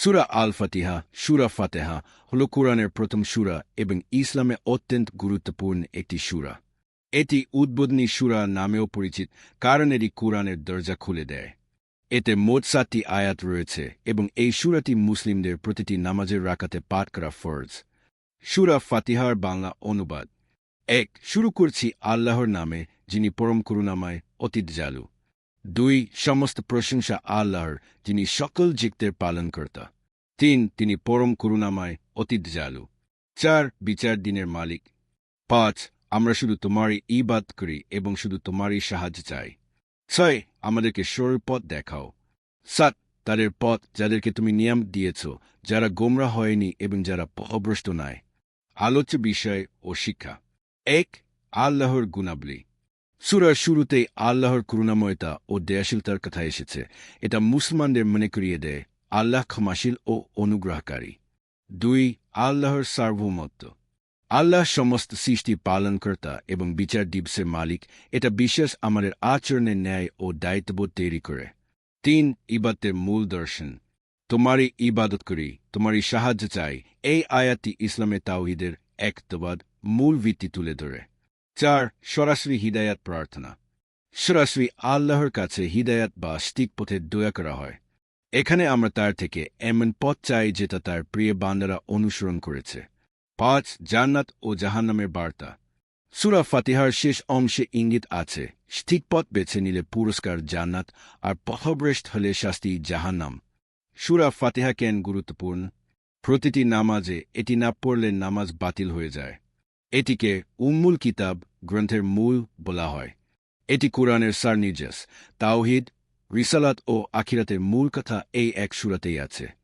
সুরা আল ফাতিহা সুরা ফাতেহা হল কোরআনের প্রথম সুরা এবং ইসলামে অত্যন্ত গুরুত্বপূর্ণ একটি সুরা। এটি উদ্বোধনী সুরা নামেও পরিচিত, কারণ এটি কোরআনের দরজা খুলে দেয়। এতে মোট সাতটি আয়াত রয়েছে এবং এই সুরাটি মুসলিমদের প্রতিটি নামাজের রাকাতে পাঠ করা ফরজ। সুরা ফাতিহার বাংলা অনুবাদ। এক, শুরু করছি আল্লাহর নামে, যিনি পরম করুণাময়, অতীত জালু। দুই, সমস্ত প্রশংসা আল্লাহর, যিনি সকল জিকদের পালনকর্তা। তিন, তিনি পরম করুণাময়, অতীত জালু। চার, বিচার দিনের মালিক। পাঁচ, আমরা শুধু তোমারই ইবাদ করি এবং শুধু তোমারই সাহায্য চাই। ছয়, আমাদেরকে সরল পথ দেখাও। সাত, তাদের পথ যাদেরকে তুমি নিয়ম দিয়েছ, যারা গোমরা হয়নি এবং যারা পথভ্রষ্ট নয় আলোচ্য বিষয় ও শিক্ষা। এক, আল্লাহর গুণাবলী। সুরার শুরুতেই আল্লাহর করুণাময়তা ও দয়াশীলতার কথা এসেছে। এটা মুসলমানদের মনে করিয়ে দেয়, আল্লাহ ক্ষমাশীল ও অনুগ্রহকারী। দুই, আল্লাহর সার্বভৌমত্ব। আল্লাহ সমস্ত সৃষ্টি পালনকর্তা এবং বিচার দিবসের মালিক। এটা বিশ্বাস আমাদের আচরণের ন্যায় ও দায়িত্ববোধ তৈরি করে। তিন ইবাতের মূল দর্শন। তোমারই ইবাদত করি, তোমারই সাহায্য চাই। এই আয়াতটি ইসলামে তাওহিদের একতবাদ মূল ভিত্তি তুলে ধরে। চার, সরাসরি হিদায়াত প্রার্থনা। সরাসরি আল্লাহর কাছে হিদায়াত বা স্টিক পথে দয়া করা হয়। এখানে আমরা তার থেকে এমন পথ চাই যেটা তার প্রিয় বান্দারা অনুসরণ করেছে। পাঁচ, জান্নাত ও জাহান্নামের বার্তা। সুরা ফাতিহার শেষ অংশে ইঙ্গিত আছে স্থিক পথ বেছে নিলে পুরস্কার জান্নাত আর পথভ্রষ্ট হলে শাস্তি জাহান্নাম। সুরা ফাতিহা কেন গুরুত্বপূর্ণ? প্রতিটি নামাজে এটি না পড়লে নামাজ বাতিল হয়ে যায়। এটিকে উম্মুল কিতাব গ্রন্থের মূল বলা হয়। এটি কোরআনের সার নির্যাস তাওহিদ, রিসালাত ও আখিরাতের মূল কথা এই এক সুরাতেই আছে।